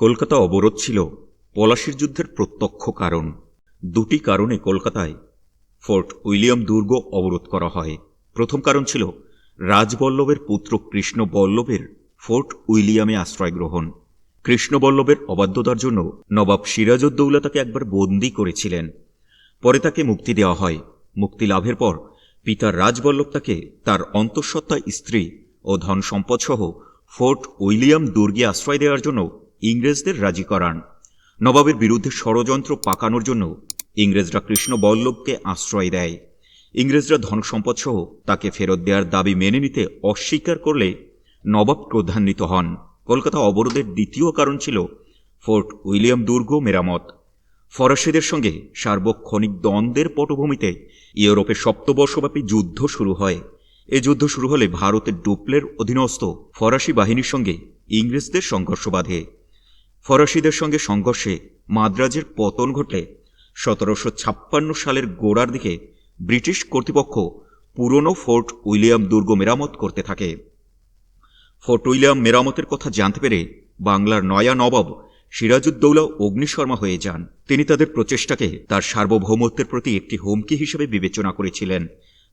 কলকাতা অবরোধ ছিল পলাশির যুদ্ধের প্রত্যক্ষ কারণ। দুটি কারণে কলকাতায় ফোর্ট উইলিয়াম দুর্গ অবরোধ করা হয়। প্রথম কারণ ছিল রাজবল্লভের পুত্র কৃষ্ণ বল্লভের ফোর্ট উইলিয়ামে আশ্রয় গ্রহণ। কৃষ্ণবল্লভের অবাধ্যতার জন্য নবাব সিরাজউদ্দৌলা তাকে একবার বন্দি করেছিলেন। পরে তাকে মুক্তি দেওয়া হয়। মুক্তি লাভের পর পিতা রাজবল্লভ তাকে তার অন্তঃসত্ত্বা স্ত্রী ও ধন সম্পদসহ ফোর্ট উইলিয়াম দুর্গে আশ্রয় দেওয়ার জন্য ইংরেজদের রাজি করান। নবাবের বিরুদ্ধে ষড়যন্ত্র পাকানোর জন্য ইংরেজরা কৃষ্ণ বল্লভকে আশ্রয় দেয়। ইংরেজরা ধন সম্পদসহ তাকে ফেরত দেওয়ার দাবি মেনে নিতে অস্বীকার করলে নবাব ক্রোধান্বিত হন। কলকাতা অবরোধের দ্বিতীয় কারণ ছিল ফোর্ট উইলিয়াম দুর্গ মেরামত। ফরাসিদের সঙ্গে সার্বক্ষণিক দ্বন্দ্বের পটভূমিতে ইউরোপে সপ্তবর্ষব্যাপী যুদ্ধ শুরু হয়। এ যুদ্ধ শুরু হলে ভারতের ডুপ্লের অধীনস্থ ফরাসি বাহিনীর সঙ্গে ইংরেজদের সংঘর্ষ বাধে। ফরাসিদের সঙ্গে সংঘর্ষে মাদ্রাজের পতন ঘটলে সতেরোশো ছাপ্পান্ন সালের গোড়ার দিকে ব্রিটিশ কর্তৃপক্ষ পুরনো ফোর্ট উইলিয়াম দুর্গ মেরামত করতে থাকে। ফোর্ট উইলিয়াম মেরামতের কথা জানতে পেরে বাংলার নয়া নবাব সিরাজউদ্দৌলা অগ্নিশর্মা হয়ে যান। তিনি তাদের প্রচেষ্টাকে তার সার্বভৌমত্বের প্রতি একটি হুমকি হিসেবে বিবেচনা করেছিলেন।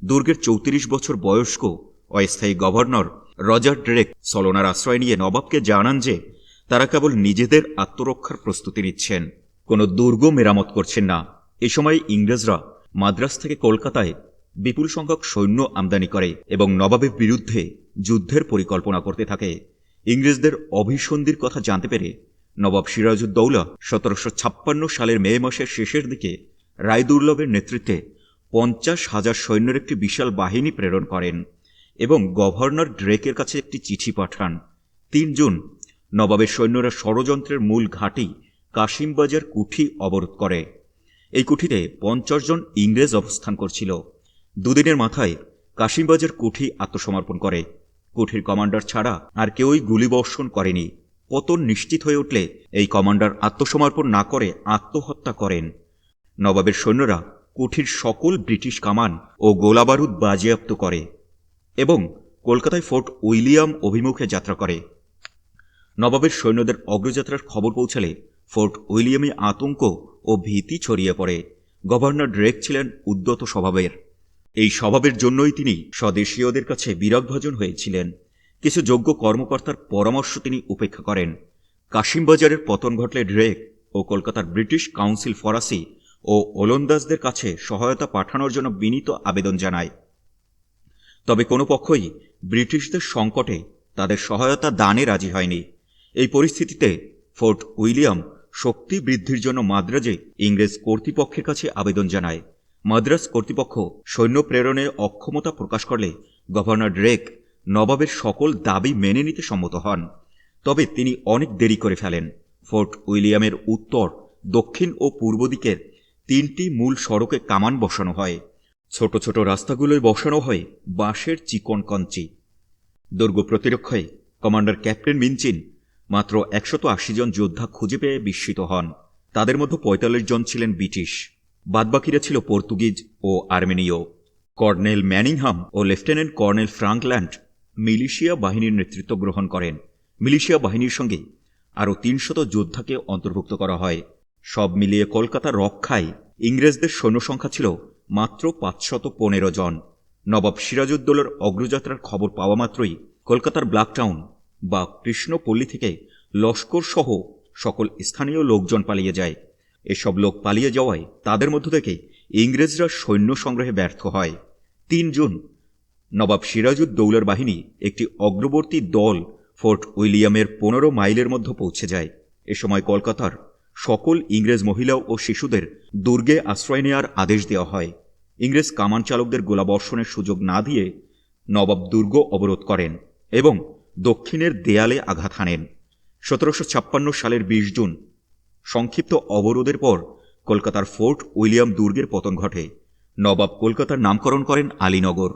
দুর্গের চৌত্রিশ বছর বয়স্ক, অস্থায়ী গভর্নর রজার ড্রেক সলোনার আশ্রয় নিয়ে নবাবকে জানান যে তারা কেবল নিজেদের আত্মরক্ষার প্রস্তুতি নিচ্ছেন। কোনো দুর্গ মেরামত করছেন না। এ সময় ইংরেজরা মাদ্রাজ থেকে কলকাতায় বিপুল সংখ্যক সৈন্য আমদানি করে এবং নবাবের বিরুদ্ধে যুদ্ধের পরিকল্পনা করতে থাকে। ইংরেজদের অভিসন্ধির কথা জানতে পেরে নবাব সিরাজউদ্দৌলা সতেরোশো ছাপ্পান্ন সালের মে মাসের শেষের দিকে রায়দুর্লভের নেতৃত্বে পঞ্চাশ হাজার সৈন্যের একটি বিশাল বাহিনী প্রেরণ করেন এবং গভর্নর ড্রেকের কাছে একটি চিঠি পাঠান। তিন জুন নবাবের সৈন্যরা ষড়যন্ত্রের মূল ঘাঁটি কাশিমবাজার কুঠি অবরোধ করে। এই কুঠিতে পঞ্চাশ জন ইংরেজ অবস্থান করছিল। দুদিনের মাথায় কাশিমবাজার কুঠি আত্মসমর্পণ করে। কুঠির কমান্ডার ছাড়া আর কেউই গুলিবর্ষণ করেনি। পতন নিশ্চিত হয়ে উঠলে এই কমান্ডার আত্মসমর্পণ না করে আত্মহত্যা করেন। নবাবের সৈন্যরা কুঠির সকল ব্রিটিশ কামান ও গোলাবারুদ বাজেয়াপ্ত করে এবং কলকাতায় ফোর্ট উইলিয়াম অভিমুখে যাত্রা করে। নবাবের সৈন্যদের অগ্রযাত্রার খবর পৌঁছালে ফোর্ট উইলিয়ামে আতঙ্ক ও ভীতি ছড়িয়ে পড়ে। গভর্নর ড্রেক ছিলেন উদ্যত স্বভাবের। এই স্বভাবের জন্যই তিনি স্বদেশীয়দের কাছে বিরাগভাজন হয়েছিলেন। কিছু যোগ্য কর্মকর্তার পরামর্শ তিনি উপেক্ষা করেন। কাশিমবাজারের পতন ঘটলে ড্রেক ও কলকাতার ব্রিটিশ কাউন্সিল ফরাসি ও ওলন্দাজদের কাছে সহায়তা পাঠানোর জন্য বিনীত আবেদন জানায়। তবে কোনো পক্ষই ব্রিটিশদের সংকটে তাদের সহায়তা দানে রাজি হয়নি। এই পরিস্থিতিতে ফোর্ট উইলিয়াম শক্তি বৃদ্ধির জন্য মাদ্রাজে ইংরেজ কর্তৃপক্ষের কাছে আবেদন জানায়। মাদ্রাজ কর্তৃপক্ষ সৈন্য প্রেরণে অক্ষমতা প্রকাশ করলে গভর্নর ড্রেক নবাবের সকল দাবি মেনে নিতে সম্মত হন। তবে তিনি অনেক দেরি করে ফেলেন। ফোর্ট উইলিয়ামের উত্তর, দক্ষিণ ও পূর্ব দিকের তিনটি মূল সড়কে কামান বসানো হয়। ছোট ছোট রাস্তাগুলোয় বসানো হয় বাঁশের চিকন কঞ্চি। দুর্গ প্রতিরক্ষায় কমান্ডার ক্যাপ্টেন মিনচিন মাত্র একশত আশি জন যোদ্ধা খুঁজে পেয়ে বিস্মিত হন। তাদের মধ্যে পঁয়তাল্লিশ জন ছিলেন ব্রিটিশ। বাদবাকিরা ছিল পর্তুগিজ ও আর্মেনীয়। কর্নেল ম্যানিংহাম ও লেফটেন্যান্ট কর্নেল ফ্রাঙ্কল্যান্ড মিলিশিয়া বাহিনীর নেতৃত্ব গ্রহণ করেন। মিলিশিয়া বাহিনীর সঙ্গে আরও তিনশত যোদ্ধাকে অন্তর্ভুক্ত করা হয়। সব মিলিয়ে কলকাতা রক্ষায় ইংরেজদের সৈন্য সংখ্যা ছিল মাত্র পাঁচশত পনেরো জন। নবাব সিরাজউদ্দৌলার অগ্রযাত্রার খবর পাওয়া মাত্রই কলকাতার ব্ল্যাক টাউন বা কৃষ্ণপল্লী থেকে লস্কর সহ সকল স্থানীয় লোকজন পালিয়ে যায়। এসব লোক পালিয়ে যাওয়ায় তাদের মধ্য থেকে ইংরেজরা সৈন্য সংগ্রহে ব্যর্থ হয়। তিন জুন, নবাব সিরাজউদ্দৌলার বাহিনী একটি অগ্রবর্তী দল ফোর্ট উইলিয়ামের পনেরো মাইলের মধ্যে পৌঁছে যায়। এ সময় কলকাতার সকল ইংরেজ মহিলা ও শিশুদের দুর্গে আশ্রয় নেওয়ার আদেশ দেওয়া হয়। ইংরেজ কামান চালকদের গোলাবর্ষণের সুযোগ না দিয়ে নবাব দুর্গ অবরোধ করেন এবং দক্ষিণের দেয়ালে আঘাত হানেন। সতেরোশো ছাপ্পান্ন সালের বিশ জুন, সংক্ষিপ্ত অবরোধের পর কলকাতার ফোর্ট উইলিয়াম দুর্গের পতন ঘটে। নবাব কলকাতার নামকরণ করেন আলীনগর।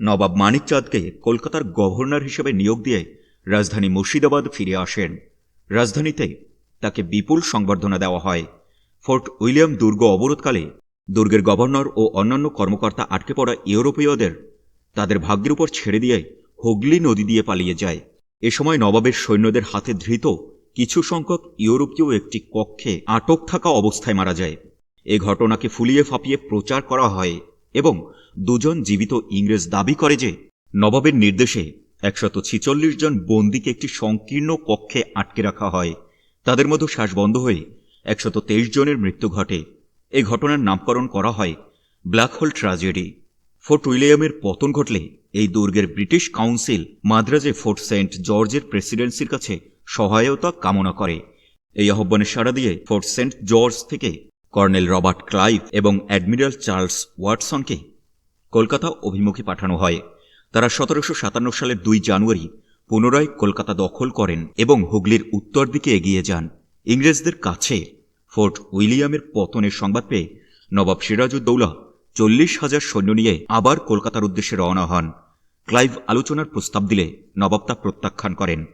নবাব মানিকচাঁদকে কলকাতার গভর্নর হিসেবে নিয়োগ দিয়ে রাজধানী মুর্শিদাবাদ ফিরে আসেন। রাজধানীতে তাকে বিপুল সংবর্ধনা দেওয়া হয়। ফোর্ট উইলিয়াম দুর্গ অবরোধকালে দুর্গের গভর্নর ও অন্যান্য কর্মকর্তা আটকে পড়া ইউরোপীয়দের তাদের ভাগ্যের উপর ছেড়ে দিয়ে হুগলি নদী দিয়ে পালিয়ে যায়। এ সময় নবাবের সৈন্যদের হাতে ধৃত কিছু সংখ্যক ইউরোপীয় একটি কক্ষে আটক থাকা অবস্থায় মারা যায়। এ ঘটনাকে ফুলিয়ে ফাঁপিয়ে প্রচার করা হয় এবং দুজন জীবিত ইংরেজ দাবি করে যে নবাবের নির্দেশে একশত ছিচল্লিশ জন বন্দীকে একটি সংকীর্ণ কক্ষে আটকে রাখা হয়। তাদের মধ্যে শ্বাস বন্ধ হয়ে একশত তেইশ জনের মৃত্যু ঘটে। এ ঘটনার নামকরণ করা হয় ব্ল্যাক হোল ট্র্যাজেডি। ফোর্ট উইলিয়ামের পতন ঘটলে এই দুর্গের ব্রিটিশ কাউন্সিল মাদ্রাজে ফোর্ট সেন্ট জর্জের প্রেসিডেন্সির কাছে সহায়তা কামনা করে। এই আহ্বানে সাড়া দিয়ে ফোর্ট সেন্ট জর্জ থেকে কর্নেল রবার্ট ক্লাইভ এবং অ্যাডমিরাল চার্লস ওয়াটসনকে কলকাতা অভিমুখে পাঠানো হয়। তারা সতেরোশো সাতান্ন সালের দুই জানুয়ারি পুনরায় কলকাতা দখল করেন এবং হুগলির উত্তর দিকে এগিয়ে যান। ইংরেজদের কাছে ফোর্ট উইলিয়ামের পতনের সংবাদ পেয়ে নবাব সিরাজউদ্দৌলা চল্লিশ হাজার সৈন্য নিয়ে আবার কলকাতার উদ্দেশ্যে রওনা হন। ক্লাইভ আলোচনার প্রস্তাব দিলে নবাব তা প্রত্যাখ্যান করেন।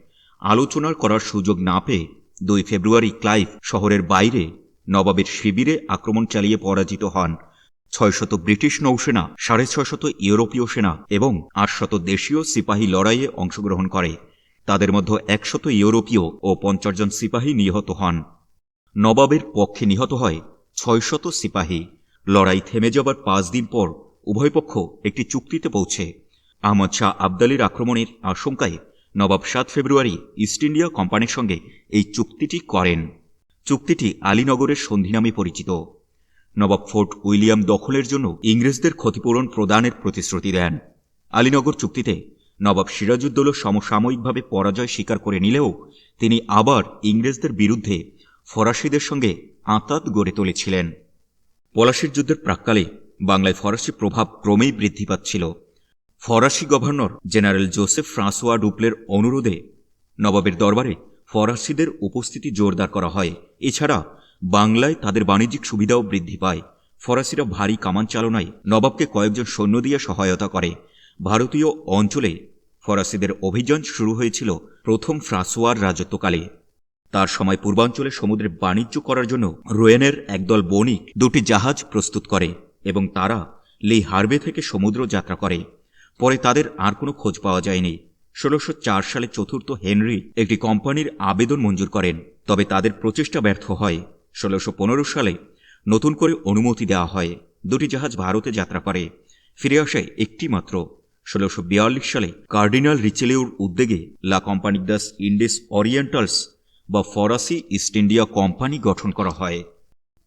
আলোচনার করার সুযোগ না পেয়ে দুই ফেব্রুয়ারি ক্লাইভ শহরের বাইরে নবাবের শিবিরে আক্রমণ চালিয়ে পরাজিত হন। ছয়শত ব্রিটিশ নৌসেনা, সাড়ে ছয়শত ইউরোপীয় সেনা এবং আটশত দেশীয় সিপাহী লড়াইয়ে অংশগ্রহণ করে। তাদের মধ্যে একশত ইউরোপীয় ও পঞ্চাশ জন সিপাহী নিহত হন। নবাবের পক্ষে নিহত হয় ছয়শত সিপাহী। লড়াই থেমে যাবার পাঁচ দিন পর উভয় পক্ষ একটি চুক্তিতে পৌঁছে। আহমদ শাহ আবদালির আক্রমণের আশঙ্কায় নবাব সাত ফেব্রুয়ারি ইস্ট ইন্ডিয়া কোম্পানির সঙ্গে এই চুক্তিটি করেন। চুক্তিটি আলীনগরের সন্ধি নামে পরিচিত। নবাব ফোর্ট উইলিয়াম দখলের জন্য ইংরেজদের ক্ষতিপূরণ প্রদানের প্রতিশ্রুতি দেন। আলীনগর চুক্তিতে নবাব সিরাজউদ্দৌলা সমসাময়িকভাবে পরাজয় স্বীকার করে নিলেও তিনি আবার ইংরেজদের বিরুদ্ধে ফরাসিদের সঙ্গে আঁতাত গড়ে তুলেছিলেন। পলাশির যুদ্ধের প্রাককালে বাংলায় ফরাসি প্রভাব ক্রমেই বৃদ্ধি পাচ্ছিল। ফরাসি গভর্নর জেনারেল জোসেফ ফ্রাঁসোয়া ডুপ্লের অনুরোধে নবাবের দরবারে ফরাসিদের উপস্থিতি জোরদার করা হয়। এছাড়া বাংলায় তাদের বাণিজ্যিক সুবিধাও বৃদ্ধি পায়। ফরাসিরা ভারী কামান চালনায় নবাবকে কয়েকজন সৈন্য দিয়ে সহায়তা করে। ভারতীয় অঞ্চলে ফরাসিদের অভিযান শুরু হয়েছিল প্রথম ফ্রাঁসোয়ার রাজত্বকালে। তার সময় পূর্বাঞ্চলে সমুদ্রে বাণিজ্য করার জন্য রোয়েনের একদল বণিক দুটি জাহাজ প্রস্তুত করে এবং তারা লি হারবে থেকে সমুদ্র যাত্রা করে। পরে তাদের আর কোনো খোঁজ পাওয়া যায়নি। ষোলোশো সালে চতুর্থ হেনরি একটি কোম্পানির আবেদন মঞ্জুর করেন, তবে তাদের প্রচেষ্টা ব্যর্থ হয়। ষোলোশো সালে নতুন করে অনুমতি দেওয়া হয়। দুটি জাহাজ ভারতে যাত্রা করে। ফিরে আসে একটি মাত্র। ষোলোশো সালে কার্ডিনাল রিচেলিউর উদ্যোগে লা কোম্পানি দাস ইন্ডিস ওরিয়েন্টালস বা ফরাসি ইস্ট ইন্ডিয়া কোম্পানি গঠন করা হয়।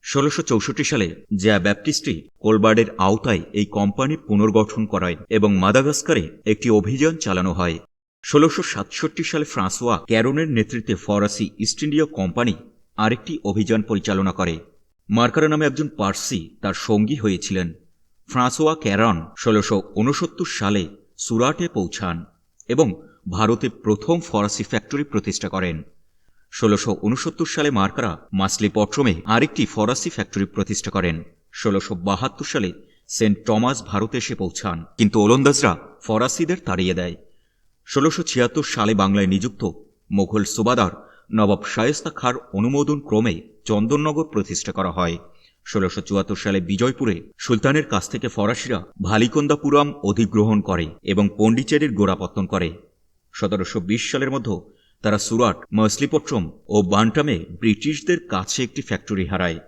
ষোলোশো সালে জ্যা ব্যাপটিস্টি কোলবার্ডের আওতায় এই কোম্পানি পুনর্গঠন করায় এবং মাদাগাস্কারে একটি অভিযান চালানো হয়। ষোলোশো সালে ফ্রাঁসোয়া ক্যারনের নেতৃত্বে ফরাসি ইস্ট ইন্ডিয়া কোম্পানি আরেকটি অভিযান পরিচালনা করে। মার্কারা নামে একজন পার্সি তার সঙ্গী হয়েছিলেন। ফ্রাঁসোয়া ক্যারন ষোলোশো সালে সুরাটে পৌঁছান এবং ভারতে প্রথম ফরাসি ফ্যাক্টরি প্রতিষ্ঠা করেন। ষোলোশো সালে মার্কারা মাসলিপট্রমে আরেকটি ফরাসি ফ্যাক্টরি প্রতিষ্ঠা করেন। ষোলোশো সালে সেন্ট টমাস ভারতে এসে পৌঁছান। কিন্তু ওলন্দাজরা ফরাসিদের তাড়িয়ে দেয়। ষোলোশো সালে বাংলায় নিযুক্ত মোঘল সুবাদার নবাব শায়েস্তা খার অনুমোদন ক্রমে চন্দননগর প্রতিষ্ঠা করা হয়। ষোলোশো সালে বিজয়পুরে সুলতানের কাছ থেকে ফরাসিরা ভালিকন্দাপুরাম অধিগ্রহণ করে এবং পণ্ডিচেরির গোড়াপত্তন করে। সতেরোশো বিশ সালের মধ্যে তারা সুরাট মসলিপট্রম ও বান্টামে ব্রিটিশদের কাছে একটি ফ্যাক্টরি হারায়।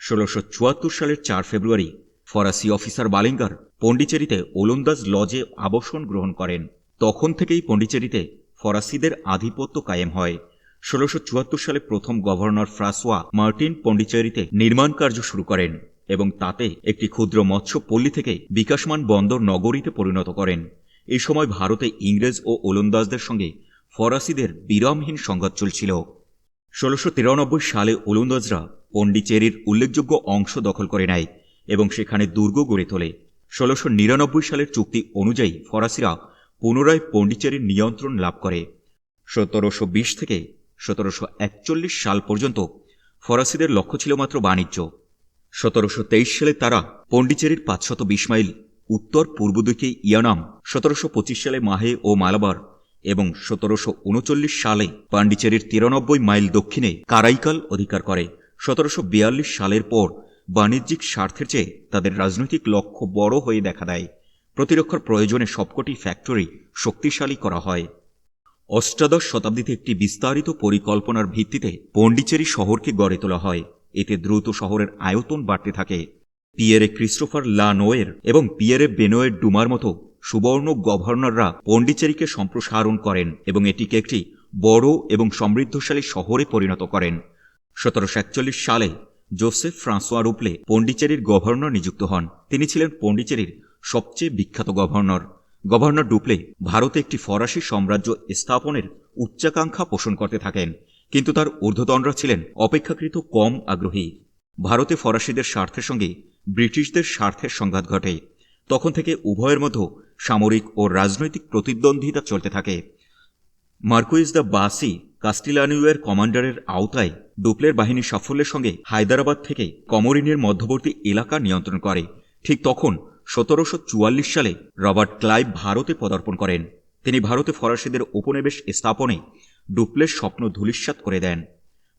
ষোলোশো চুয়াত্তর সালের চার ফেব্রুয়ারি ফরাসি অফিসার বালিঙ্গার পণ্ডিচেরিতে ওলন্দাজ লজে আবাসন গ্রহণ করেন। তখন থেকেই পণ্ডিচেরিতে ফরাসিদের আধিপত্য কায়েম হয়। ষোলোশো সালে প্রথম গভর্নর ফ্রাসোয়া মার্টিন পণ্ডিচেরিতে নির্মাণ কার্য শুরু করেন এবং তাতে একটি ক্ষুদ্র মৎস্য পল্লী থেকে বিকাশমান বন্দর নগরীতে পরিণত করেন। এই সময় ভারতে ইংরেজ ও ওলন্দাজদের সঙ্গে ফরাসিদের বিরামহীন সংঘাত চলছিল। ষোলোশো তিরানব্বই সালে ওলন্দাজরা পণ্ডিচেরির উল্লেখযোগ্য অংশ দখল করে নেয় এবং সেখানে দুর্গ গড়ে তোলে। ষোলোশো নিরানব্বই সালের চুক্তি অনুযায়ী ফরাসিরা পুনরায় পণ্ডিচেরির নিয়ন্ত্রণ লাভ করে। সতেরোশো বিশ থেকে সতেরোশো একচল্লিশ সাল পর্যন্ত ফরাসিদের লক্ষ্য ছিল মাত্র বাণিজ্য। সতেরোশো তেইশ সালে তারা পণ্ডিচেরির পাঁচশত বিশ মাইল উত্তর পূর্ব দিকে ইয়ানাম, সতেরোশো পঁচিশ সালে মাহে ও মালাবার এবং সতেরোশো উনচল্লিশ সালে পান্ডিচেরির তিরানব্বই মাইল দক্ষিণে কারাইকাল অধিকার করে। সতেরোশো বিয়াল্লিশ সালের পর বাণিজ্যিক স্বার্থের চেয়ে তাদের রাজনৈতিক লক্ষ্য বড় হয়ে দেখা দেয়। প্রতিরক্ষার প্রয়োজনে সবকটি ফ্যাক্টরি শক্তিশালী করা হয়। অষ্টাদশ শতাব্দীতে একটি বিস্তারিত পরিকল্পনার ভিত্তিতে পণ্ডিচেরি শহরকে গড়ে তোলা হয়। এতে দ্রুত শহরের আয়তন বাড়তে থাকে। পিয়েরে ক্রিস্টোফার লা নোয়ের এবং পিয়েরে বেনোয়ের ডুমার মতো সুবর্ণ গভর্নররা পণ্ডিচেরিকে সম্প্রসারণ করেন এবং এটিকে একটি বড় এবং সমৃদ্ধশালী শহরে পরিণত করেন। সতেরোশো একচল্লিশ সালে জোসেফ ফ্রাঁসোয়া রুপলে পণ্ডিচেরির গভর্নর নিযুক্ত হন। তিনি ছিলেন পণ্ডিচেরির সবচেয়ে বিখ্যাত গভর্নর। গভর্নর ডুপলে ভারতে একটি ফরাসি সাম্রাজ্য স্থাপনের উচ্চাকাঙ্ক্ষা পোষণ করতে থাকেন, কিন্তু তার ঊর্ধ্বতনরা ছিলেন অপেক্ষাকৃত কম আগ্রহী। ভারতে ফরাসিদের স্বার্থের সঙ্গে ব্রিটিশদের স্বার্থের সংঘাত ঘটে। তখন থেকে উভয়ের মধ্যে সামরিক ও রাজনৈতিক প্রতিদ্বন্দ্বিতা চলতে থাকে। মার্কুইজ দ্য বাসি কাস্টিলানিউয়ের কমান্ডারের আওতায় ডুপলের বাহিনীর সাফল্যের সঙ্গে হায়দ্রাবাদ থেকে কমরিনের মধ্যবর্তী এলাকা নিয়ন্ত্রণ করে। ঠিক তখন সতেরোশো চুয়াল্লিশ সালে রবার্ট ক্লাইভ ভারতে পদার্পণ করেন। তিনি ভারতে ফরাসিদের উপনিবেশ স্থাপনে ডুপ্লের স্বপ্ন ধূলিসাৎ করে দেন।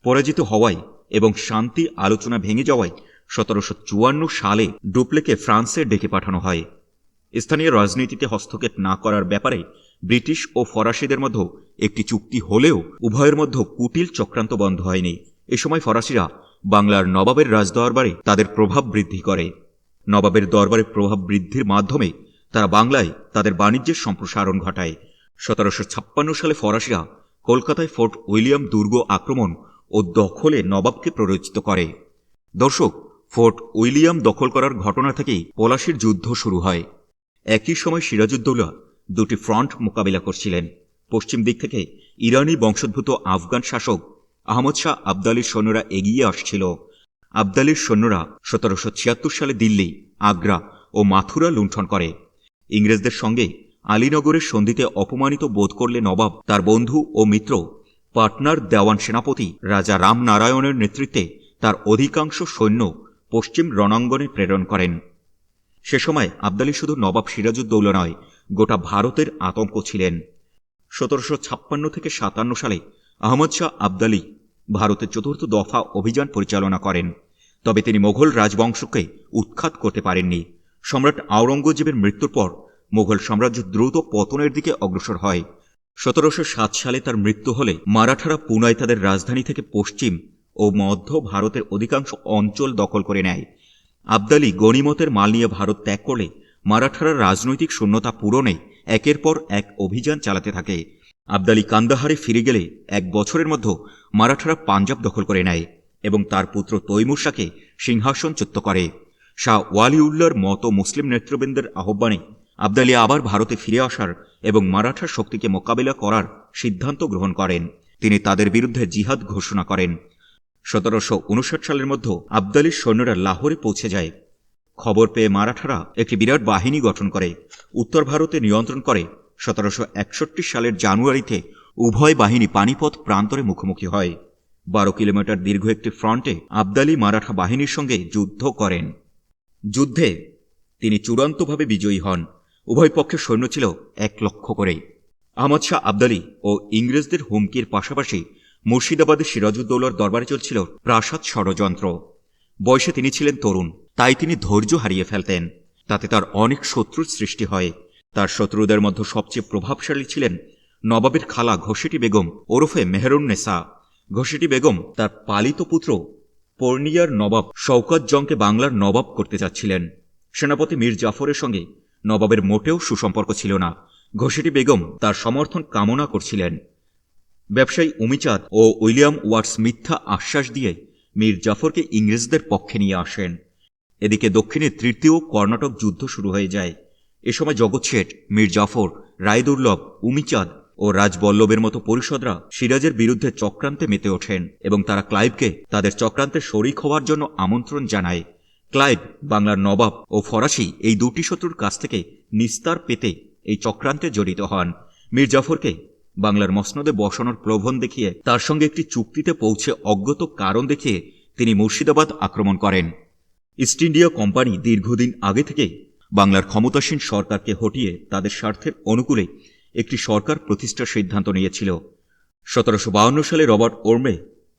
পরাজিত হওয়ায় এবং শান্তি আলোচনা ভেঙে যাওয়ায় সতেরোশো চুয়ান্ন সালে ডুপ্লেকে ফ্রান্সে ডেকে পাঠানো হয়। স্থানীয় রাজনীতিতে হস্তক্ষেপ না করার ব্যাপারে ব্রিটিশ ও ফরাসিদের মধ্যে একটি চুক্তি হলেও উভয়ের মধ্যে কুটিল চক্রান্ত বন্ধ হয়নি। এ সময় ফরাসিরা বাংলার নবাবের রাজদরবারে তাদের প্রভাব বৃদ্ধি করে। নবাবের দরবারে প্রভাব বৃদ্ধির মাধ্যমে তারা বাংলায় তাদের বাণিজ্যের সম্প্রসারণ ঘটায়। সতেরোশো ছাপ্পান্ন সালে ফরাসিরা কলকাতায় ফোর্ট উইলিয়াম দুর্গ আক্রমণ ও দখলে নবাবকে প্ররোচিত করে। দর্শক ফোর্ট উইলিয়াম দখল করার ঘটনা থেকেই পলাশির যুদ্ধ শুরু হয়। একই সময় সিরাজউদ্দৌলা দুটি ফ্রন্ট মোকাবিলা করছিলেন। পশ্চিম দিক থেকে ইরানি বংশোদ্ভূত আফগান শাসক আহমদ শাহ আবদালির সৈন্যরা এগিয়ে আসছিল। আবদালির সৈন্যরা সতেরোশো ছিয়াত্তর সালে দিল্লি, আগ্রা ও মাথুরা লুণ্ঠন করে। ইংরেজদের সঙ্গে আলীনগরের সন্ধিতে অপমানিত বোধ করলে নবাব তার বন্ধু ও মিত্র, পাটনার দেওয়ান সেনাপতি রাজা রামনারায়ণের নেতৃত্বে তার অধিকাংশ সৈন্য পশ্চিম রণাঙ্গনে প্রেরণ করেন। সে সময় আবদালি শুধু নবাব সিরাজউদ্দৌলা নয়, গোটা ভারতের আতঙ্ক ছিলেন। সতেরোশো ছাপ্পান্ন থেকে সাতান্ন সালে আহমদ শাহ আবদালি ভারতের চতুর্থ দফা অভিযান পরিচালনা করেন। তবে তিনি মোঘল রাজবংশকে উৎখাত করতে পারেননি। সম্রাট আওরঙ্গজেবের মৃত্যুর পর মোঘল সাম্রাজ্য দ্রুত পতনের দিকে অগ্রসর হয়। সতেরোশো সাত সালে তার মৃত্যু হলে মারাঠারা পুনায় তাদের রাজধানী থেকে পশ্চিম ও মধ্য ভারতের অধিকাংশ অঞ্চল দখল করে নেয়। আবদালি গণিমতের মাল নিয়ে ভারত ত্যাগ করলে মারাঠারা রাজনৈতিক শূন্যতা পূরণে একের পর এক অভিযান চালাতে থাকে। আবদালি কান্দাহারে ফিরে গেলে এক বছরের মধ্যে মারাঠারা পাঞ্জাব দখল করে নেয় এবং তার পুত্র তৈমুর শাহকে সিংহাসনচ্যুত করে। শাহ ওয়ালিউল্লার মতো মুসলিম নেতৃবৃন্দের আহ্বানে আবদালি আবার ভারতে ফিরে আসার এবং মারাঠা শক্তিকে মোকাবিলা করার সিদ্ধান্ত গ্রহণ করেন। তিনি তাদের বিরুদ্ধে জিহাদ ঘোষণা করেন। সতেরোশো উনষাট সালের মধ্যে আবদালির সৈন্যরা লাহোরে পৌঁছে যায়। খবর পেয়ে মারাঠারা একটি বিরাট বাহিনী গঠন করে। উত্তর ভারতে নিয়ন্ত্রণ করে। সতেরোশো একষট্টি সালের জানুয়ারিতে উভয় বাহিনী পানিপথ প্রান্তরে মুখোমুখি হয়। বারো কিলোমিটার দীর্ঘ একটি ফ্রন্টে আবদালি মারাঠা বাহিনীর সঙ্গে যুদ্ধ করেন। যুদ্ধে তিনি চূড়ান্তভাবে বিজয়ী হন। উভয় পক্ষের সৈন্য ছিল এক লক্ষ করে আহমদ শাহ আবদালি ও ইংরেজদের হুমকির পাশাপাশি মুর্শিদাবাদের সিরাজউদ্দৌলার দরবারে চলছিল প্রাসাদ ষড়যন্ত্র। বয়সে তিনি ছিলেন তরুণ, তাই তিনি ধৈর্য হারিয়ে ফেলতেন। তাতে তার অনেক শত্রুর সৃষ্টি হয়। তার শত্রুদের মধ্যে সবচেয়ে প্রভাবশালী ছিলেন নবাবের খালা ঘোষেটি বেগম ওরফে মেহরুন্নেসা। ঘোষেটি বেগম তার পালিত পুত্র পর্নিয়ার নবাব শওকত জংকে বাংলার নবাব করতে যাচ্ছিলেন। সেনাপতি মীর জাফরের সঙ্গে নবাবের মোটেও সুসম্পর্ক ছিল না। ঘোষেটি বেগম তার সমর্থন কামনা করছিলেন। ব্যবসায়ী উমিচাঁদ ও উইলিয়াম ওয়াটস মিথ্যা আশ্বাস দিয়ে মীর জাফরকে ইংরেজদের পক্ষে নিয়ে আসেন। এদিকে দক্ষিণে তৃতীয় কর্ণাটক যুদ্ধ শুরু হয়ে যায়। এ সময় জগৎ শেঠ, মীর জাফর, রায়দুর্লভ, উমিচাঁদ ও রাজবল্লভের মতো পরিষদরা সিরাজের বিরুদ্ধে চক্রান্তে মেতে ওঠেন এবং তারা ক্লাইভকে তাদের চক্রান্তে শরিক হওয়ার জন্য আমন্ত্রণ জানায়। ক্লাইভ, বাংলার নবাব ও ফরাসি এই দুটি শত্রুর কাছ থেকে নিস্তার পেতে এই চক্রান্তে জড়িত হন। মীর জাফরকে বাংলার মসনদে বসানোর প্রলোভন দেখিয়ে তার সঙ্গে একটি চুক্তিতে পৌঁছে অজ্ঞত কারণ দেখিয়ে তিনি মুর্শিদাবাদ আক্রমণ করেন। ইস্ট ইন্ডিয়া কোম্পানি দীর্ঘদিন আগে থেকে বাংলার ক্ষমতাসীন সরকারকে হটিয়ে তাদের স্বার্থের অনুকূলে একটি সরকার প্রতিষ্ঠার সিদ্ধান্ত নিয়েছিল। সতেরোশো সালে রবার্ট ওর্মে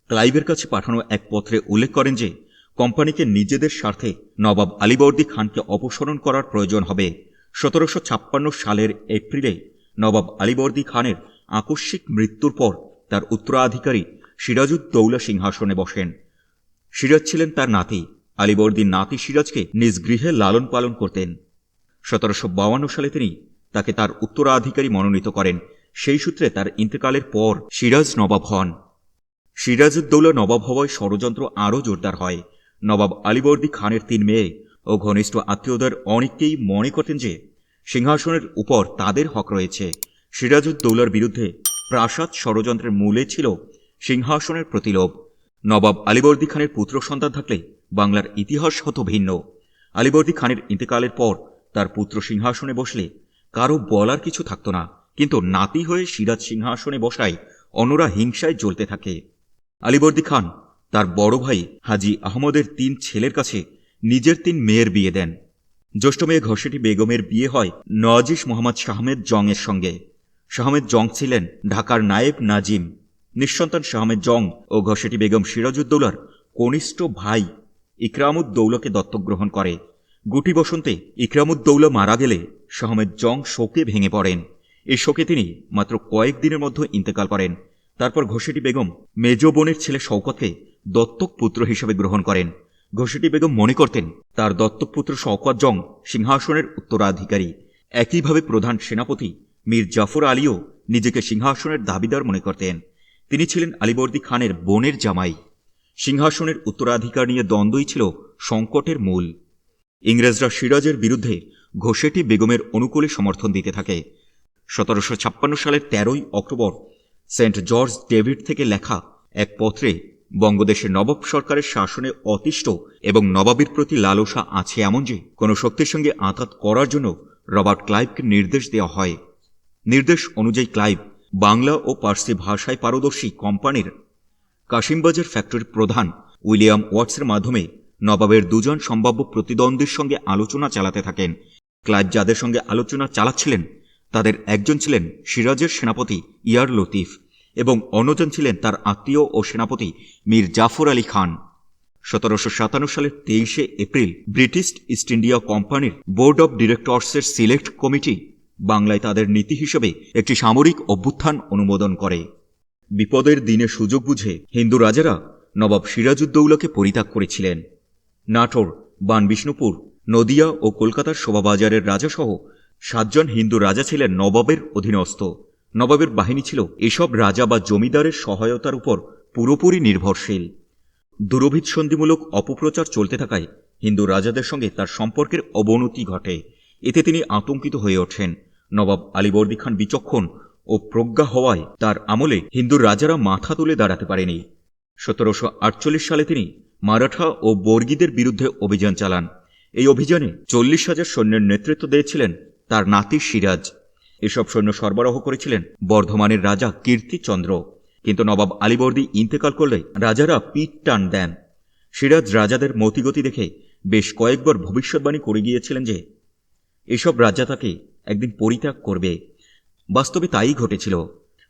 ক্লাইভের কাছে পাঠানো এক পত্রে উল্লেখ করেন যে, কোম্পানিকে নিজেদের স্বার্থে নবাব আলীবর্দী খানকে অপসারণ করার প্রয়োজন হবে। সতেরোশো ছাপ্পান্ন সালের এপ্রিলে নবাব আলীবর্দী খানের আকস্মিক মৃত্যুর পর তার উত্তরাধিকারী সিরাজউদ্দৌলা সিংহাসনে বসেন। সিরাজ ছিলেন তার নাতি। আলিবর্দীর নাতি সিরাজকে নিজ গৃহে লালন পালন করতেন। সতেরোশো বাউান্ন সালে তিনি তাকে তার উত্তরাধিকারী মনোনীত করেন। সেই সূত্রে তার ইন্তেকালের পর সিরাজ নবাব হন। সিরাজউদ্দৌলা নবাব হওয়ায় ষড়যন্ত্র আরও জোরদার হয়। নবাব আলীবর্দী খানের তিন মেয়ে ও ঘনিষ্ঠ আত্মীয়দের অনেকেই মনে করতেন যে সিংহাসনের উপর তাদের হক রয়েছে। সিরাজউদ্দৌলার বিরুদ্ধে প্রাসাদ ষড়যন্ত্রের মূলে ছিল সিংহাসনের প্রতিলোভ। নবাব আলীবর্দী খানের পুত্র সন্তান থাকলে বাংলার ইতিহাস হতো ভিন্ন। আলীবর্দী খানের ইন্তেকালের পর তার পুত্র সিংহাসনে বসলে কারও বলার কিছু থাকত না, কিন্তু নাতি হয়ে সিরাজ সিংহাসনে বসায় অন্যরা হিংসায় জ্বলতে থাকে। আলীবর্দী খান তার বড় ভাই হাজি আহমদের তিন ছেলের কাছে নিজের তিন মেয়ের বিয়ে দেন। জ্যৈষ্ঠ মেয়ে ঘসেটি বেগমের বিয়ে হয় নজিস মোহাম্মদ শাহমেদ জংয়ের সঙ্গে। শাহমেদ জং ছিলেন ঢাকার নায়েব নাজিম, নিঃসন্তান শাহমেদ জং ও ঘসেটি বেগম সিরাজউদ্দৌলার কনিষ্ঠ ভাই ইকরামুদ্দৌলাকে দত্তক গ্রহণ করে। গুটি বসন্তে ইকরামুদ্দৌলা মারা গেলে শাহমেদ জং শোকে ভেঙে পড়েন। এই শোকে তিনি মাত্র কয়েক দিনের মধ্যে ইন্তেকাল করেন। তারপর ঘোষেটি বেগম মেজ বোনের ছেলে শওকতকে দত্তক পুত্র হিসেবে গ্রহণ করেন। ঘোষেটি বেগম মনে করতেন, তার দত্তক পুত্র শওকত জং সিংহাসনের উত্তরাধিকারী। একইভাবে প্রধান সেনাপতি মীর জাফর আলীও নিজেকে সিংহাসনের দাবিদার মনে করতেন। তিনি ছিলেন আলীবর্দী খানের বোনের জামাই। সিংহাসনের উত্তরাধিকার নিয়ে দ্বন্দ্বই ছিল সংকটের মূল। ইংরেজরা সিরাজের বিরুদ্ধে ঘোষেটি বেগমের অনুকূলে সমর্থন দিতে থাকে। সতেরোশো ছাপ্পান্ন সালের তেরোই অক্টোবর সেন্ট জর্জ ডেভিড থেকে লেখা এক পত্রে বঙ্গদেশের নবাব সরকারের শাসনে অতিষ্ঠ এবং নবাবের প্রতি লালসা আছে এমন যে কোনো শক্তির সঙ্গে আঘাত করার জন্য রবার্ট ক্লাইভকে নির্দেশ দেওয়া হয়। নির্দেশ অনুযায়ী ক্লাইভ বাংলা ও পার্সি ভাষায় পারদর্শী কোম্পানির কাশিমবাজার ফ্যাক্টরির প্রধান উইলিয়াম ওয়াটসের মাধ্যমে নবাবের দুজন সম্ভাব্য প্রতিদ্বন্দ্বীর সঙ্গে আলোচনা চালাতে থাকেন। ক্লাইভ যাদের সঙ্গে আলোচনা চালাচ্ছিলেন, তাদের একজন ছিলেন সিরাজের সেনাপতি ইয়ার লতিফ এবং অন্যজন ছিলেন তার আত্মীয় ও সেনাপতি মীর জাফর আলী খান। সতেরোশো সাতান্ন সালের তেইশে এপ্রিল ব্রিটিশ ইস্ট ইন্ডিয়া কোম্পানির বোর্ড অব ডিরেক্টর্সের সিলেক্ট কমিটি বাংলায় তাদের নীতি হিসেবে একটি সামরিক অভ্যুত্থান অনুমোদন করে। বিপদের দিনে সুযোগ বুঝে হিন্দু রাজারা নবাব সিরাজউদ্দৌলাকে পরিত্যাগ করেছিলেন। নাটোর বান বিষ্ণুপুর নদিয়া ও কলকাতার শোভাবাজারের রাজাসহ সাতজন হিন্দু রাজা ছিলেন নবাবের অধীনস্থ। নবাবের বাহিনী ছিল এসব রাজা বা জমিদারের সহায়তার উপর পুরোপুরি নির্ভরশীল। দুরভিদ সন্ধিমূলক অপপ্রচার চলতে থাকায় হিন্দু রাজাদের সঙ্গে তার সম্পর্কের অবনতি ঘটে। এতে তিনি আতঙ্কিত হয়ে ওঠেন। নবাব আলীবর্দী খান বিচক্ষণ ও প্রজ্ঞা হওয়ায় তার আমলে হিন্দু রাজারা মাথা তুলে দাঁড়াতে পারেনি। সতেরোশো আটচল্লিশ সালে তিনি মারাঠা ও বর্গীদের বিরুদ্ধে অভিযান চালান। এই অভিযানে চল্লিশ হাজার সৈন্যের নেতৃত্ব দিয়েছিলেন তার নাতি সিরাজ। এসব সৈন্য সরবরাহ করেছিলেন বর্ধমানের রাজা কীর্তিচন্দ্র কিন্তু নবাব আলীবর্দী ইন্তেকাল করলে রাজারা পিঠ টান দেন। সিরাজ রাজাদের মতিগতি দেখে বেশ কয়েকবার ভবিষ্যৎবাণী করে গিয়েছিলেন যে, এসব রাজা তাকে একদিন পরিত্যাগ করবে। বাস্তবে তাই ঘটেছিল।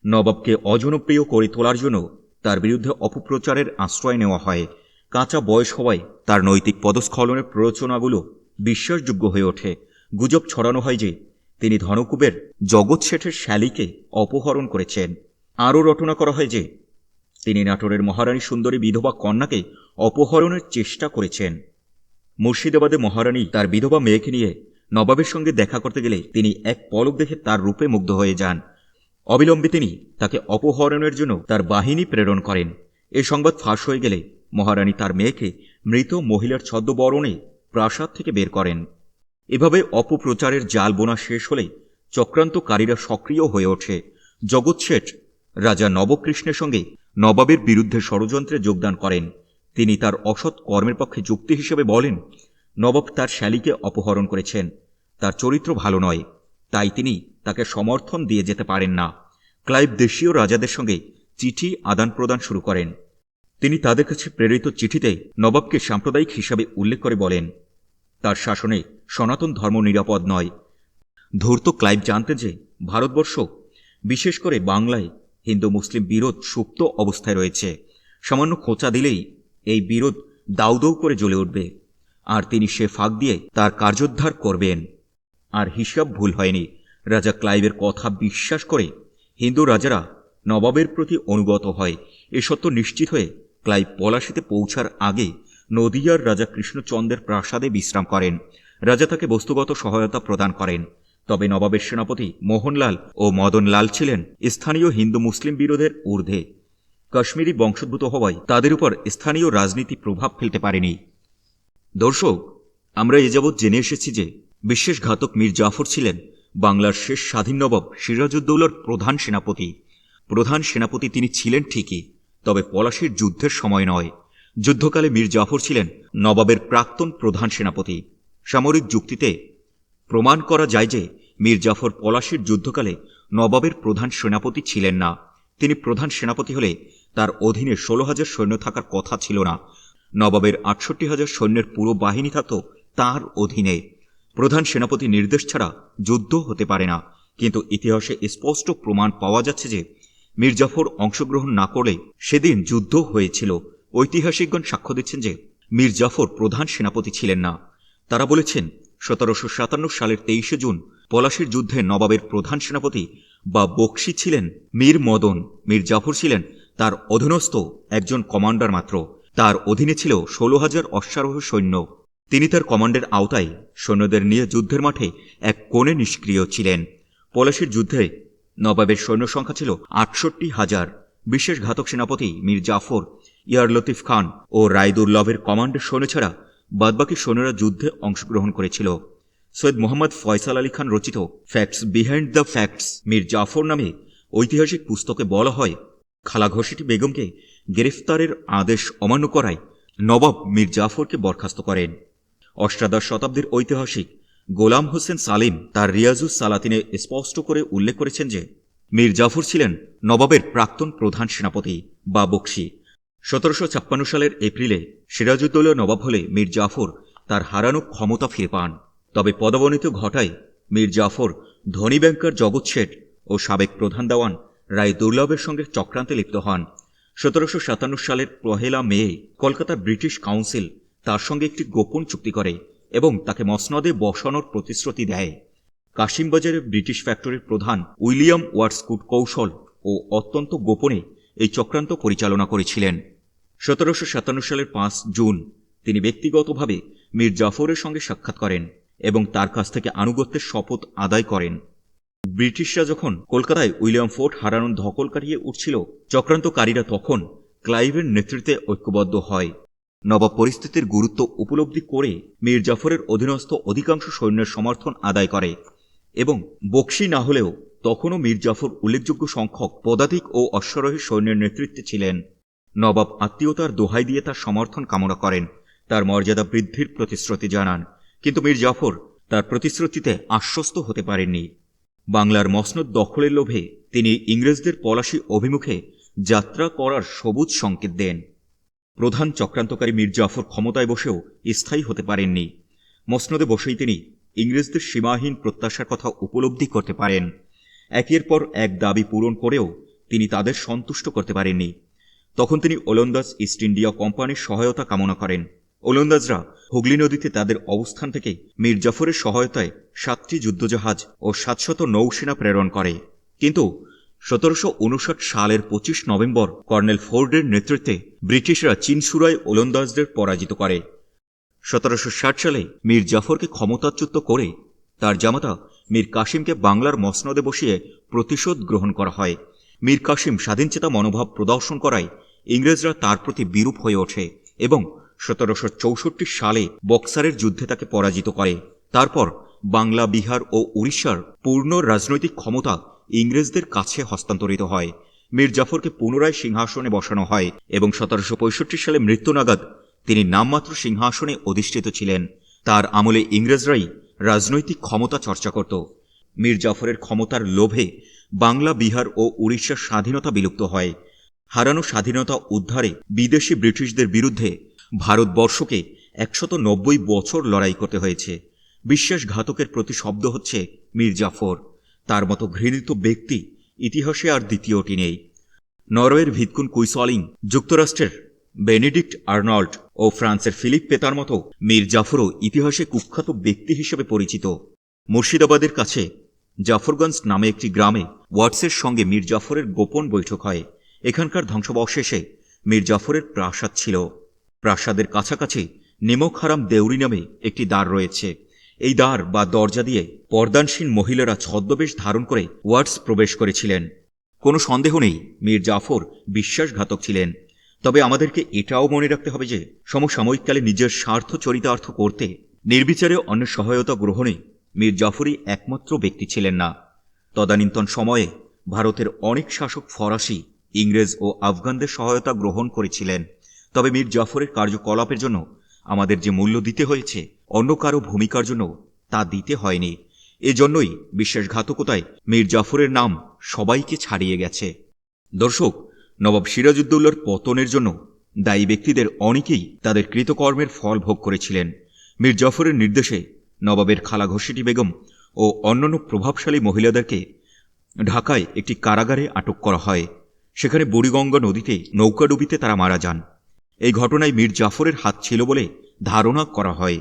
নবাবকে অজনপ্রিয় করে তোলার জন্য তার বিরুদ্ধে অপপ্রচারের আশ্রয় নেওয়া হয়। কাঁচা বয়স হওয়ায় তার নৈতিক পদস্খলনের প্ররোচনাগুলো বিশ্বাসযোগ্য হয়ে ওঠে। গুজব ছড়ানো হয় যে, তিনি ধনকুবের জগৎ শেঠের শ্যালিকে অপহরণ করেছেন। আরও রটনা করা হয় যে, তিনি নাটোরের মহারানী সুন্দরী বিধবা কন্যাকে অপহরণের চেষ্টা করেছেন। মুর্শিদাবাদে মহারানী তার বিধবা মেয়েকে নিয়ে নবাবের সঙ্গে দেখা করতে গেলে তিনি এক পলক দেখে তার রূপে মুগ্ধ হয়ে যান। অবিলম্বে তিনি তাকে অপহরণের জন্য তার বাহিনী প্রেরণ করেন। এই সংবাদ ফাঁস হয়ে গেলে মহারানী তার মেয়েকে মৃত মহিলার ছদ্মবরণে প্রাসাদ থেকে বের করেন। এভাবে অপপ্রচারের জাল বোনা শেষ হলে চক্রান্তকারীরা সক্রিয় হয়ে ওঠে। জগৎ শেঠ, রাজা নবকৃষ্ণের সঙ্গে নবাবের বিরুদ্ধে ষড়যন্ত্রে যোগদান করেন। তিনি তার অসৎ কর্মের পক্ষে যুক্তি হিসেবে বলেন নবাব তার শ্যালিকে অপহরণ করেছেন। তার চরিত্র ভালো নয়, তাই তিনি তাকে সমর্থন দিয়ে যেতে পারেন না। ক্লাইভ দেশীয় রাজাদের সঙ্গে চিঠি আদান প্রদান শুরু করেন। তিনি তাদের কাছে প্রেরিত চিঠিতে নবাবকে সাম্প্রদায়িক হিসাবে উল্লেখ করে বলেন, তার শাসনে সনাতন ধর্ম নিরাপদ নয়। ধূর্ত ক্লাইভ জানতেন যে ভারতবর্ষ, বিশেষ করে বাংলায়, হিন্দু মুসলিম বিরোধ সুপ্ত অবস্থায় রয়েছে। সামান্য খোঁচা দিলেই এই বিরোধ দাউদৌ করে জ্বলে উঠবে। আর তিনি সে ফাঁক দিয়ে তার কার্যোদ্ধার করবেন। আর হিসাব ভুল হয়নি। রাজা ক্লাইভের কথা বিশ্বাস করে হিন্দু রাজারা নবাবের প্রতি অনুগত হয়। এ সত্য নিশ্চিত হয়ে ক্লাইভ পলাশিতে পৌঁছার আগে নদিয়ার রাজা কৃষ্ণচন্দ্রের প্রাসাদে বিশ্রাম করেন। রাজা তাকে বস্তুগত সহায়তা প্রদান করেন। তবে নবাবের সেনাপতি মোহনলাল ও মদনলাল ছিলেন স্থানীয় হিন্দু মুসলিম বিরোধের ঊর্ধ্বে। কাশ্মীরি বংশোদ্ভূত হওয়ায় তাদের উপর স্থানীয় রাজনীতি প্রভাব ফেলতে পারেনি। দর্শক, আমরা এ যাবৎ জেনে এসেছি যে বিশ্বাসঘাতক মীর জাফর ছিলেন বাংলার শেষ স্বাধীন নবাব সিরাজউদ্দৌলার প্রধান সেনাপতি। প্রধান সেনাপতি তিনি ছিলেন ঠিকই, তবে পলাশির যুদ্ধের সময় নয়। যুদ্ধকালে মীর জাফর ছিলেন নবাবের প্রাক্তন প্রধান সেনাপতি। সামরিক যুক্তিতে প্রমাণ করা যায় যে মীর জাফর পলাশির যুদ্ধকালে নবাবের প্রধান সেনাপতি ছিলেন না। তিনি প্রধান সেনাপতি হলে তার অধীনে ষোলো হাজার সৈন্য থাকার কথা ছিল না। নবাবের আটষট্টি হাজার সৈন্যের পুরো বাহিনী থাকত তার অধীনে। প্রধান সেনাপতি নির্দেশ ছাড়া যুদ্ধ হতে পারে না। কিন্তু ইতিহাসে স্পষ্ট প্রমাণ পাওয়া যাচ্ছে যে মীর জাফর অংশগ্রহণ না করলে সেদিন যুদ্ধ হয়েছিল। ঐতিহাসিকগণ সাক্ষ্য দিচ্ছেন যে মীর জাফর প্রধান সেনাপতি ছিলেন না। তারা বলেছেন, সতেরোশো সাতান্ন সালের তেইশে জুন পলাশির যুদ্ধে নবাবের প্রধান সেনাপতি বা বক্সি ছিলেন মীর মদন। মীর জাফর ছিলেন তার অধীনস্থ একজন কমান্ডার মাত্র। তার অধীনে ছিল ষোলো হাজার অশ্বারোহ সৈন্য। তিনি তার কমান্ডের আওতায় সৈন্যদের নিয়ে যুদ্ধের মাঠে এক কোণে নিষ্ক্রিয় ছিলেন। পলাশির যুদ্ধে নবাবের সৈন্য সংখ্যা ছিল আটষট্টি হাজার। বিশেষ ঘাতক সেনাপতি মীর জাফর, ইয়ার লতিফ খান ও রায়দুল্লভের কমান্ডের সৈন্য ছাড়া বাদবাকি সৈন্যরা যুদ্ধে অংশগ্রহণ করেছিল। সৈয়দ মোহাম্মদ ফয়সাল আলী খান রচিত facts behind the facts Mir Jafar নামে ঐতিহাসিক পুস্তকে বলা হয়। খালা ঘসিটি বেগমকে গ্রেফতারের আদেশ অমান্য করায় নবাব মীর জাফরকে বরখাস্ত করেন। অষ্টাদশ শতাব্দীর ঐতিহাসিক গোলাম হোসেন সালিম তার রিয়াজুস সালাতিনে স্পষ্ট করে উল্লেখ করেছেন যে, মীর জাফর ছিলেন নবাবের প্রাক্তন প্রধান সেনাপতি বা বক্সি। সতেরোশো ছাপ্পান্ন সালের এপ্রিলে সিরাজউদ্দৌলা নবাব হলে মীর জাফর তার হারানো ক্ষমতা ফিরে পান। তবে পদবনিত ঘটায় মীর জাফর ধনী ব্যাংকার জগৎ শেঠ ও সাবেক প্রধান দেওয়ান রায় দুর্লভের সঙ্গে চক্রান্তে লিপ্ত হন। সতেরোশো সাতান্ন সালের পহেলা মে কলকাতার ব্রিটিশ কাউন্সিল তার সঙ্গে একটি গোপন চুক্তি করে এবং তাকে মসনদে বসানোর প্রতিশ্রুতি দেয়। কাশিমবাজারের ব্রিটিশ ফ্যাক্টরির প্রধান উইলিয়াম ওয়ার্ডসকুট কৌশল ও অত্যন্ত গোপনে এই চক্রান্ত পরিচালনা করেছিলেন। সতেরোশো সাতান্ন সালের পাঁচ জুন তিনি ব্যক্তিগতভাবে মীর জাফরের সঙ্গে সাক্ষাৎ করেন এবং তার কাছ থেকে আনুগত্যের শপথ আদায় করেন। ব্রিটিশরা যখন কলকাতায় উইলিয়াম ফোর্ট হারানোর ধকল কাটিয়ে উঠছিল, চক্রান্তকারীরা তখন ক্লাইভের নেতৃত্বে ঐক্যবদ্ধ হয়। নবাব পরিস্থিতির গুরুত্ব উপলব্ধি করে মীর জাফরের অধীনস্থ অধিকাংশ সৈন্যের সমর্থন আদায় করে এবং বক্সি না হলেও তখনও মীর জাফর উল্লেখযোগ্য সংখ্যক পদাতিক ও অশ্বারোহী সৈন্যের নেতৃত্বে ছিলেন। নবাব আত্মীয়তার দোহাই দিয়ে তার সমর্থন কামনা করেন, তার মর্যাদা বৃদ্ধির প্রতিশ্রুতি জানান। কিন্তু মীর জাফর তার প্রতিশ্রুতিতে আশ্বস্ত হতে পারেননি। বাংলার মসনদ দখলের লোভে তিনি ইংরেজদের পলাশি অভিমুখে যাত্রা করার সবুজ সংকেত দেন। প্রধান চক্রান্তকারী মীর জাফর ক্ষমতায় বসেও স্থায়ী হতে পারেননি। মসনদে বসেই তিনি ইংরেজদের সীমাহীন প্রত্যাশার কথা উপলব্ধি করতে পারেন। একের পর এক দাবি পূরণ করেও তিনি তাদের সন্তুষ্ট করতে পারেননি। তখন তিনি ওলন্দাজ ইস্ট ইন্ডিয়া কোম্পানির সহায়তা কামনা করেন। ওলন্দাজরা হুগলি নদীতে তাদের অবস্থান থেকে মীর জাফরের সহায়তায় সাতটি যুদ্ধজাহাজ ও সাতশত নৌসেনা প্রেরণ করে। কিন্তু সতেরোশো উনষাট সালের পঁচিশ নভেম্বর কর্নেল ফোর্ডের নেতৃত্বে ব্রিটিশরা চীনসুরায় ওলন্দাজদের পরাজিত করে। সতেরোশো ষাট সালে মীর জাফরকে ক্ষমতাচ্যুত করে তার জামাতা মীর কাসিমকে বাংলার মসনদে বসিয়ে প্রতিশোধ গ্রহণ করা হয়। মীর কাসিম স্বাধীনচেতা মনোভাব প্রদর্শন করায় ইংরেজরা তার প্রতি বিরূপ হয়ে ওঠে এবং সতেরোশো চৌষট্টি সালে বক্সারের যুদ্ধে তাকে পরাজিত করে। তারপর বাংলা, বিহার ও উড়িষ্যার পূর্ণ রাজনৈতিক ক্ষমতা ইংরেজদের কাছে হস্তান্তরিত হয়। মীর জাফরকে পুনরায় সিংহাসনে বসানো হয় এবং সতেরোশো পঁয়ষট্টি সালে মৃত্যু নাগাদ তিনি নামমাত্র সিংহাসনে অধিষ্ঠিত ছিলেন। তার আমলে ইংরেজরাই রাজনৈতিক ক্ষমতা চর্চা করত। মীর জাফরের ক্ষমতার লোভে বাংলা, বিহার ও উড়িষ্যার স্বাধীনতা বিলুপ্ত হয়। হারানো স্বাধীনতা উদ্ধারে বিদেশি ব্রিটিশদের বিরুদ্ধে ভারতবর্ষকে একশত নব্বই বছর লড়াই করতে হয়েছে। বিশ্বাসঘাতকের প্রতি শব্দ হচ্ছে মীর জাফর তার মতো ঘৃণিত ব্যক্তি ইতিহাসে আর দ্বিতীয়টি নেই। নরওয়ের ভিতকুন কুইসলিং, যুক্তরাষ্ট্রের বেনেডিক্ট আর্নল্ড ও ফ্রান্সের ফিলিপ পেতার মতো মীর জাফরও ইতিহাসে কুখ্যাত ব্যক্তি হিসেবে পরিচিত। মুর্শিদাবাদের কাছে জাফরগঞ্জ নামে একটি গ্রামে ওয়াটসের সঙ্গে মীর জাফরের গোপন বৈঠক হয়। এখানকার ধ্বংসাবশেষে মীর জাফরের প্রাসাদ ছিল। প্রাসাদের কাছাকাছি নিমক হারাম দেউরি নামে একটি দ্বার রয়েছে। এই দ্বার বা দরজা দিয়ে পর্দানসীন মহিলারা ছদ্মবেশ ধারণ করে ওয়াটস প্রবেশ করেছিলেন। কোনো সন্দেহ নেই, মীর জাফর বিশ্বাসঘাতক ছিলেন। তবে আমাদেরকে এটাও মনে রাখতে হবে যে, সমসাময়িককালে নিজের স্বার্থ চরিতার্থ করতে, নির্বিচারে অন্য সহায়তা গ্রহণে মীর জাফরই একমাত্র ব্যক্তি ছিলেন না। তদানীন্তন সময়ে ভারতের অনেক শাসক ফরাসি, ইংরেজ ও আফগানদের সহায়তা গ্রহণ করেছিলেন। তবে মীর জাফরের কার্যকলাপের জন্য আমাদের যে মূল্য দিতে হয়েছে, অন্য কারও ভূমিকার জন্য তা দিতে হয়নি। এজন্যই বিশ্বাসঘাতকতায় মীর জাফরের নাম সবাইকে ছাড়িয়ে গেছে। দর্শক, নবাব সিরাজউদ্দৌলার পতনের জন্য দায়ী ব্যক্তিদের অনেকেই তাদের কৃতকর্মের ফল ভোগ করেছিলেন। মীর জাফরের নির্দেশে নবাবের খালা ঘষিটি বেগম ও অন্যান্য প্রভাবশালী মহিলাদেরকে ঢাকায় একটি কারাগারে আটক করা হয়। সেখানে বুড়িগঙ্গা নদীতে নৌকাডুবিতে তারা মারা যান। এই ঘটনায় মীর জাফরের হাত ছিল বলে ধারণা করা হয়।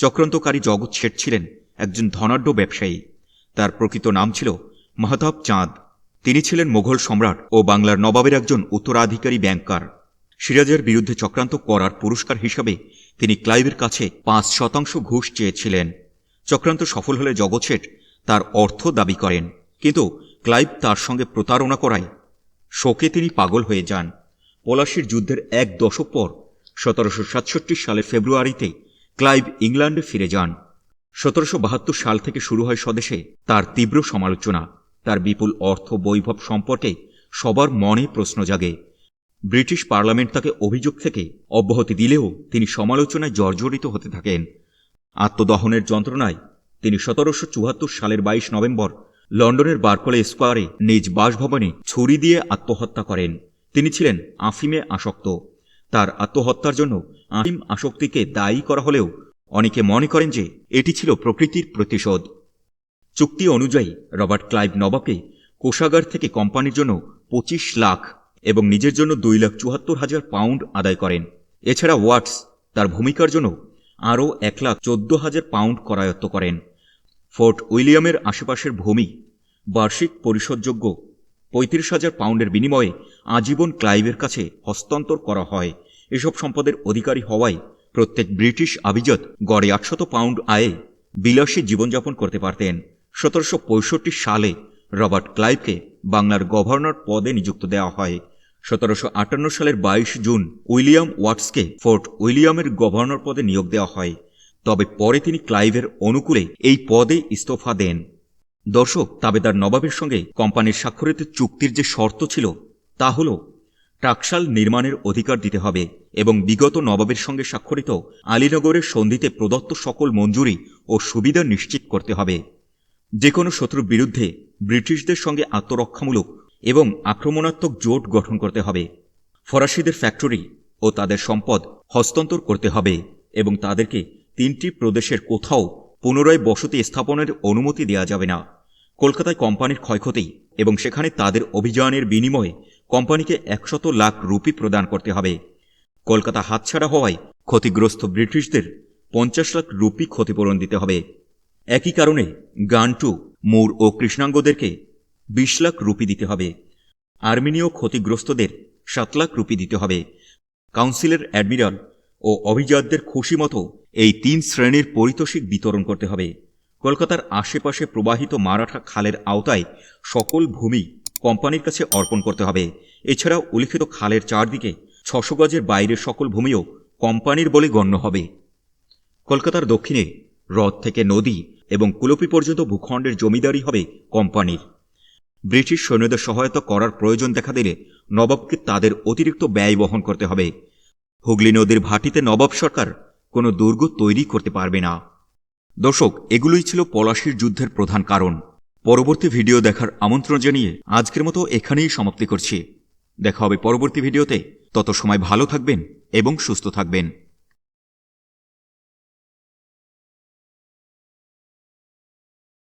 চক্রান্তকারী জগৎ শেঠ ছিলেন একজন ধনাঢ্য ব্যবসায়ী। তার প্রকৃত নাম ছিল মাহতাব চাঁদ। তিনি ছিলেন মোঘল সম্রাট ও বাংলার নবাবের একজন উত্তরাধিকারী ব্যাংকার। সিরাজের বিরুদ্ধে চক্রান্ত করার পুরস্কার হিসাবে তিনি ক্লাইভের কাছে পাঁচ শতাংশ ঘুষ চেয়েছিলেন। চক্রান্ত সফল হলে জগৎ শেঠ তার অর্থ দাবি করেন, কিন্তু ক্লাইভ তার সঙ্গে প্রতারণা করায় শোকে তিনি পাগল হয়ে যান। পলাশির যুদ্ধের এক দশক পর, সতেরোশো সাতষট্টি সালের ফেব্রুয়ারিতে ক্লাইভ ইংল্যান্ডে ফিরে যান। সতেরোশো বাহাত্তর সাল থেকে শুরু হয় স্বদেশে তার তীব্র সমালোচনা। তার বিপুল অর্থ বৈভব সম্পর্কে সবার মনে প্রশ্ন জাগে। ব্রিটিশ পার্লামেন্ট তাকে অভিযোগ থেকে অব্যাহতি দিলেও তিনি সমালোচনায় জর্জরিত হতে থাকেন। আত্মদহনের যন্ত্রণায় তিনি সতেরোশো চুয়াত্তর সালের বাইশ নভেম্বর লন্ডনের বারকলে স্কোয়ারে নিজ বাসভবনে ছুরি দিয়ে আত্মহত্যা করেন। তিনি ছিলেন আফিমে আসক্ত। তার আত্মহত্যার জন্য আফিম আসক্তিকে দায়ী করা হলেও অনেকে মনে করেন যে এটি ছিল প্রকৃতির প্রতিশোধ। চুক্তি অনুযায়ী রবার্ট ক্লাইভ নবাবকে কোষাগার থেকে কোম্পানির জন্য পঁচিশ লাখ এবং নিজের জন্য দুই লাখ চুয়াত্তর হাজার পাউন্ড আদায় করেন। এছাড়া ওয়াটস তার ভূমিকার জন্য আরও এক লাখ চোদ্দ হাজার পাউন্ড করায়ত্ত করেন। ফোর্ট উইলিয়ামের আশেপাশের ভূমি বার্ষিক পরিশোধযোগ্য পঁয়ত্রিশ হাজার পাউন্ডের বিনিময়ে আজীবন ক্লাইভের কাছে হস্তান্তর করা হয়। এসব সম্পদের অধিকারী হওয়ায় প্রত্যেক ব্রিটিশ আভিজাত গড়ে আটশত পাউন্ড আয়ে বিলাসী জীবনযাপন করতে পারতেন। সতেরোশো পঁয়ষট্টি সালে রবার্ট ক্লাইভকে বাংলার গভর্নর পদে নিযুক্ত দেওয়া হয়। সতেরোশো আটান্ন সালের বাইশ জুন উইলিয়াম ওয়াটসকে ফোর্ট উইলিয়ামের গভর্নর পদে নিয়োগ দেওয়া হয়। তবে পরে তিনি ক্লাইভের অনুকূলে এই পদে ইস্তফা দেন। দর্শক, তাবেদার নবাবের সঙ্গে কোম্পানির স্বাক্ষরিত চুক্তির যে শর্ত ছিল, তা হল টাকশাল নির্মাণের অধিকার দিতে হবে এবং বিগত নবাবের সঙ্গে স্বাক্ষরিত আলীনগরের সন্ধিতে প্রদত্ত সকল মঞ্জুরি ও সুবিধা নিশ্চিত করতে হবে। যে কোনো শত্রুর বিরুদ্ধে ব্রিটিশদের সঙ্গে আত্মরক্ষামূলক এবং আক্রমণাত্মক জোট গঠন করতে হবে। ফরাসিদের ফ্যাক্টরি ও তাদের সম্পদ হস্তান্তর করতে হবে এবং তাদেরকে তিনটি প্রদেশের কোথাও পুনরায় বসতি স্থাপনের অনুমতি দেওয়া যাবে না। কলকাতায় কোম্পানির ক্ষয়ক্ষতি এবং সেখানে তাদের অভিযানের বিনিময়ে কোম্পানিকে একশত লাখ রুপি প্রদান করতে হবে। কলকাতা হাতছাড়া হওয়ায় ক্ষতিগ্রস্ত ব্রিটিশদের পঞ্চাশ লাখ রুপি ক্ষতিপূরণ দিতে হবে। একই কারণে গান্টু, মুর ও কৃষ্ণাঙ্গদেরকে বিশ লাখ রুপি দিতে হবে। আর্মেনীয় ক্ষতিগ্রস্তদের সাত লাখ রুপি দিতে হবে। কাউন্সিলের অ্যাডমিরাল ও অভিজাতদের খুশি মতো এই তিন শ্রেণির পরিতোষিক বিতরণ করতে হবে। কলকাতার আশেপাশে প্রবাহিত মারাঠা খালের আওতায় সকল ভূমি কোম্পানির কাছে অর্পণ করতে হবে। এছাড়াও উল্লিখিত খালের চারদিকে ছশো গজের বাইরের সকল ভূমিও কোম্পানির বলে গণ্য হবে। কলকাতার দক্ষিণে হ্রদ থেকে নদী এবং কুলপি পর্যন্ত ভূখণ্ডের জমিদারি হবে কোম্পানির। ব্রিটিশ সৈন্যদের সহায়তা করার প্রয়োজন দেখা দিলে নবাবকে তাদের অতিরিক্ত ব্যয় বহন করতে হবে। হুগলি নদীর ভাটিতে নবাব সরকার কোনো দুর্গ তৈরি করতে পারবে না। দর্শক, এগুলোই ছিল পলাশির যুদ্ধের প্রধান কারণ। পরবর্তী ভিডিও দেখার আমন্ত্রণ জানিয়ে আজকের মতো এখানেই সমাপ্তি করছি। দেখা হবে পরবর্তী ভিডিওতে। তত সময় ভালো থাকবেন এবং সুস্থ থাকবেন।